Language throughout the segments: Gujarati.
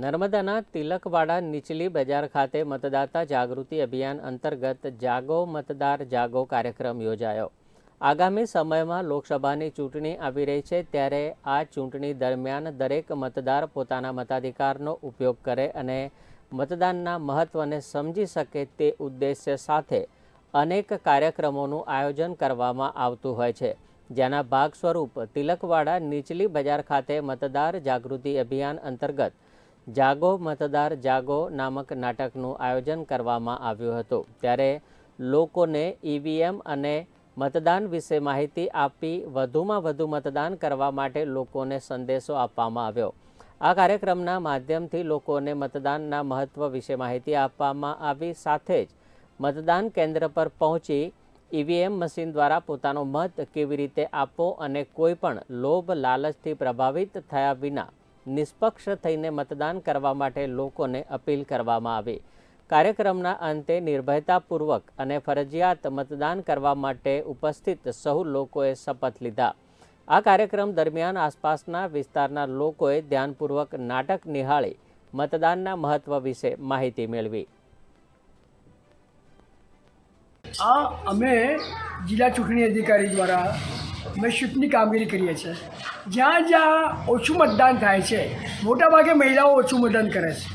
નર્મદાના તિલકવાડા નીચલી બજાર ખાતે મતદાતા જાગૃતિ અભિયાન અંતર્ગત જાગો મતદાર જાગો કાર્યક્રમ યોજાયો. આગામી સમયમાં લોકસભાની ચૂંટણી આવી રહી છે ત્યારે આ ચૂંટણી દરમિયાન દરેક મતદાર પોતાના મતાધિકારનો ઉપયોગ કરે અને મતદાનના મહત્ત્વને સમજી શકે તે ઉદ્દેશ્ય સાથે અનેક કાર્યક્રમોનું આયોજન કરવામાં આવતું હોય છે. જેના ભાગ સ્વરૂપ તિલકવાડા નીચલી બજાર ખાતે મતદાર જાગૃતિ અભિયાન અંતર્ગત જાગો મતદાર જાગો નામક નાટકનું આયોજન કરવામાં આવ્યું હતું. ત્યારે લોકોને ઈવીએમ અને મતદાન વિશે માહિતી આપી વધુમાં વધુ મતદાન કરવા માટે લોકોને સંદેશો આપવામાં આવ્યો. આ કાર્યક્રમના માધ્યમથી લોકોને મતદાનના મહત્ત્વ વિશે માહિતી આપવામાં આવી. સાથે જ મતદાન કેન્દ્ર પર પહોંચી ઈવીએમ મશીન દ્વારા પોતાનો મત કેવી રીતે આપવો અને કોઈ પણ લોભ લાલચથી પ્રભાવિત થયા વિના નિષ્પક્ષ થઈને મતદાન કરવા માટે લોકોને અપીલ કરવામાં આવી. કાર્યક્રમના અંતે નિર્ભયતાપૂર્વક અને ફરજિયાત મતદાન કરવા માટે ઉપસ્થિત સૌ લોકોએ શપથ લીધા. આ કાર્યક્રમ દરમિયાન આસપાસના વિસ્તારના લોકોએ ધ્યાનપૂર્વક નાટક નિહાળી મતદાનના મહત્વ વિશે માહિતી મેળવી. આ અમે જિલ્લા ચૂંટણી અધિકારી દ્વારા અમે શિફ્ટની કામગીરી કરીએ છીએ. જ્યાં જ્યાં ઓછું મતદાન થાય છે, મોટાભાગે મહિલાઓ ઓછું મતદાન કરે છે.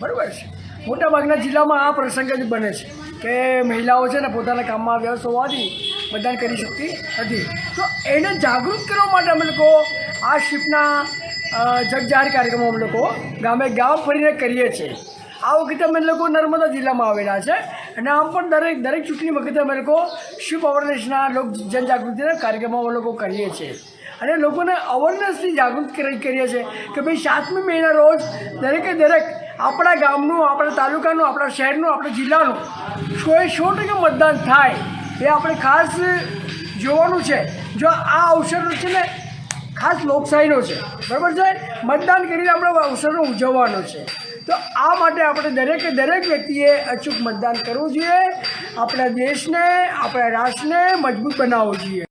બરાબર છે? મોટાભાગના જિલ્લામાં આ પ્રસંગ જ બને છે કે મહિલાઓ છે ને પોતાના કામમાં વ્યસ્ત હોવાથી મતદાન કરી શકતી નથી. તો એને જાગૃત કરવા માટે અમે લોકો આ શિફ્ટના જગજાહેર કાર્યક્રમો અમે લોકો ગામે ગામ ફરીને કરીએ છીએ. આ વખતે અમે લોકો નર્મદા જિલ્લામાં આવેલા છે. અને આમ પણ દરેક દરેક ચૂંટણી વખતે અમે લોકો શિવ અવેરનેસના લોક જનજાગૃતિના કાર્યક્રમો અમે લોકો કરીએ છીએ. અને લોકોને અવેરનેસથી જાગૃત કરીએ છીએ કે ભાઈ સાતમી મહિના રોજ દરેકે દરેક આપણા ગામનું, આપણા તાલુકાનું, આપણા શહેરનું, આપણા જિલ્લાનું સો સો ટકા મતદાન થાય એ આપણે ખાસ જોવાનું છે. જો આ અવસર છે ને ખાસ લોકશાહીનો છે. બરાબર છે? મતદાન કરીને આપણે અવસરનો ઉજવવાનો છે. તો આ માટે આપણે દરેકે દરેક વ્યક્તિએ અચૂક મતદાન કરવું જોઈએ. આપણા દેશને, આપણા રાષ્ટ્રને મજબૂત બનાવવો જોઈએ.